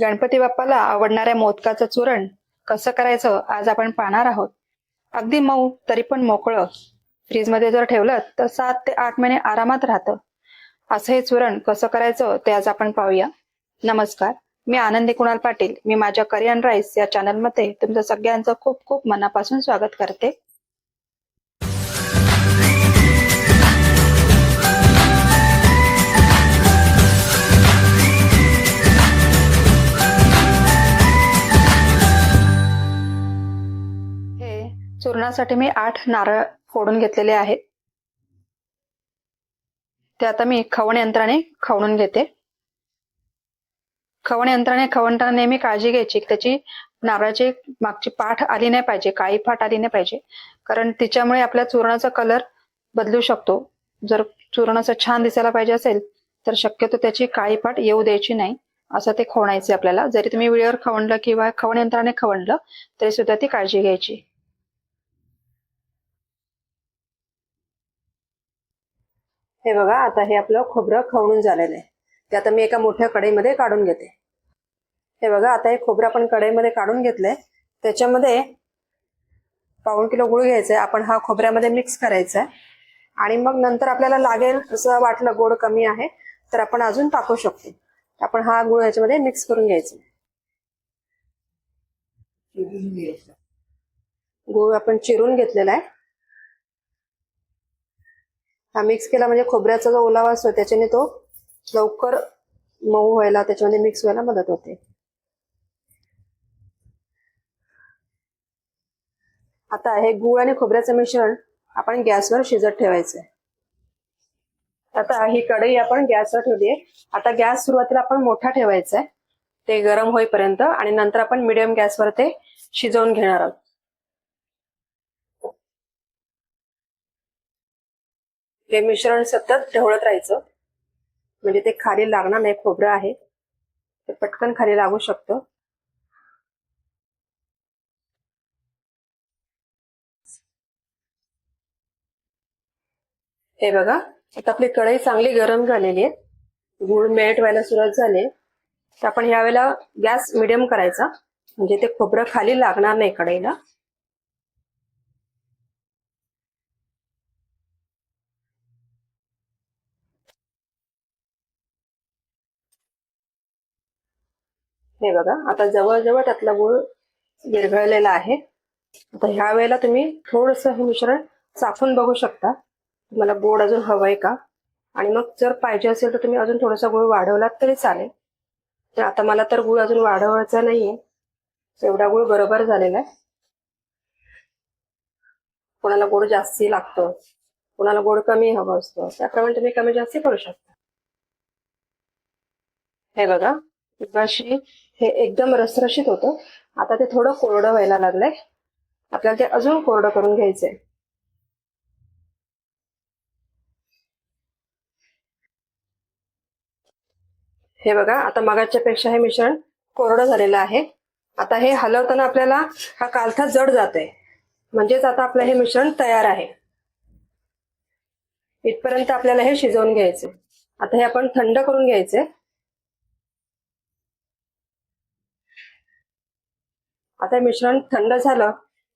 गणपती बाप्पाला आवडणाऱ्या मोदकाचं चूरण कसं करायचं आज आपण पाहणार आहोत. अगदी मऊ तरी पण मोकळं. फ्रीजमध्ये जर ठेवलं तर सात ते आठ महिने आरामात राहतं. असं हे चूरण कसं करायचं ते आज आपण पाहूया. नमस्कार मी आनंदी कुणाल पाटील. मी माझ्या करियन राईस या चॅनलमध्ये तुमचं सगळ्यांचं खूप खूप मनापासून स्वागत करते. चूर्णासाठी मी आठ नारळ फोडून घेतलेले आहेत. ते आता मी खवण यंत्राने खवणून घेते. खवण यंत्राने खवणताना नेहमी काळजी घ्यायची. त्याची नारळाची मागची पाठ आली नाही पाहिजे काळी पाठ आली नाही पाहिजे. कारण तिच्यामुळे आपल्या चूर्णाचा कलर बदलू शकतो. जर चूर्ण असं छान दिसायला पाहिजे असेल तर शक्यतो त्याची काळी पाठ येऊ द्यायची नाही. असं ते खवणायचे आपल्याला. जरी तुम्ही वेळेवर खवणलं किंवा खवण यंत्राने खवणलं तरी सुद्धा ती काळजी घ्यायची. हे बघा आता हे आपलं खोबरं खवणून झालेलं आहे. ते आता मी एका मोठ्या कढईमध्ये काढून घेते. हे बघा आता हे खोबरं आपण कढईमध्ये काढून घेतलंय. त्याच्यामध्ये पाऊण किलो गुळ घ्यायचा आहे आपण हा खोबऱ्यामध्ये मिक्स करायचा आहे आणि मग नंतर आपल्याला लागेल असं वाटलं गोड कमी आहे तर आपण अजून टाकू शकतो. आपण हा गुळ ह्याच्यामध्ये मिक्स करून घ्यायचा. गुळ आपण चिरून घेतलेला आहे. हा मिक्स केला म्हणजे खोबऱ्याचा जो ओलावा असतो त्याच्याने तो लवकर मऊ व्हायला त्याच्यामध्ये मिक्स व्हायला मदत होते. आता हे गुळ आणि खोबऱ्याचं मिश्रण आपण गॅसवर शिजत ठेवायचंय. आता ही कढई आपण गॅसवर ठेवली आहे आता गॅस सुरुवातीला आपण मोठा ठेवायचा आहे ते गरम होईपर्यंत आणि नंतर आपण मिडियम गॅसवर ते शिजवून घेणार आहोत. ते मिश्रण सतत ढवळत राहायचं. म्हणजे ते खाली लागणार नाही खोबरं आहे. ते पटकन खाली लागू शकतं. हे बघा आता आपली कढई चांगली गरम झालेली आहे. गुळ मेल्ट व्हायला सुरुवात झाली तर आपण यावेळेला गॅस मिडियम करायचा. म्हणजे ते खोबरं खाली लागणार नाही कढईला. हे बघा आता जवळजवळ त्यातला गुळ विरघळलेला आहे. आता ह्या वेळेला तुम्ही थोडस हे मिश्रण चाफून बघू शकता. तुम्हाला गोड अजून हवंय का? आणि मग जर पाहिजे असेल तर तुम्ही अजून थोडासा गुळ वाढवलात तरी चालेल. तर आता मला तर गुळ अजून वाढवायचा नाहीये. एवढा गुळ बरोबर झालेला आहे. कोणाला गोड जास्ती लागतो कोणाला गोड कमी हवं असतं त्याप्रमाणे तुम्ही कमी जास्ती करू शकता. हे बघा अशी हे एकदम रसरशीत होतं. आता ते थोडं कोरडं व्हायला लागलंय. आपल्याला ते अजून कोरडं करून घ्यायचंय. हे बघा आता मगाच्या पेक्षा हे मिश्रण कोरडं झालेलं आहे. आता हे हलवताना आपल्याला हा कालथा जड जातोय. म्हणजेच आता आपलं हे मिश्रण तयार आहे. इथपर्यंत आपल्याला हे शिजवून घ्यायचे आता हे आपण थंड करून घ्यायचे आता मिश्रण थंड झालं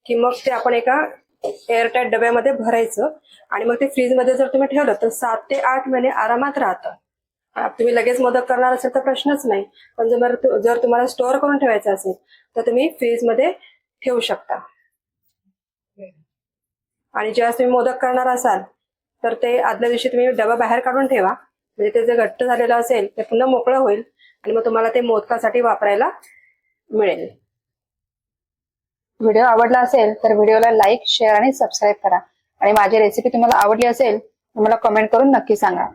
की मग ते आपण एका एअरटाईट डब्यामध्ये भरायचं. आणि मग ते फ्रीजमध्ये जर तुम्ही ठेवलं तर सात ते आठ महिने आरामात राहतं. तुम्ही लगेच मदत करणार असेल तर प्रश्नच नाही. पण जर जर तुम्हाला स्टोअर करून ठेवायचं असेल तर तुम्ही फ्रीजमध्ये ठेवू शकता. आणि जेव्हा तुम्ही मोदक करणार असाल तर ते आदल्या दिवशी तुम्ही डबा बाहेर काढून ठेवा. म्हणजे ते जे घट्ट झालेलं असेल ते पुन्हा मोकळं होईल आणि मग तुम्हाला ते मोदकासाठी वापरायला मिळेल. व्हिडिओ आवडला असेल तर व्हिडिओला लाईक शेअर आणि सबस्क्राईब करा. आणि माझी रेसिपी तुम्हाला आवडली असेल तर मला कमेंट करून नक्की सांगा.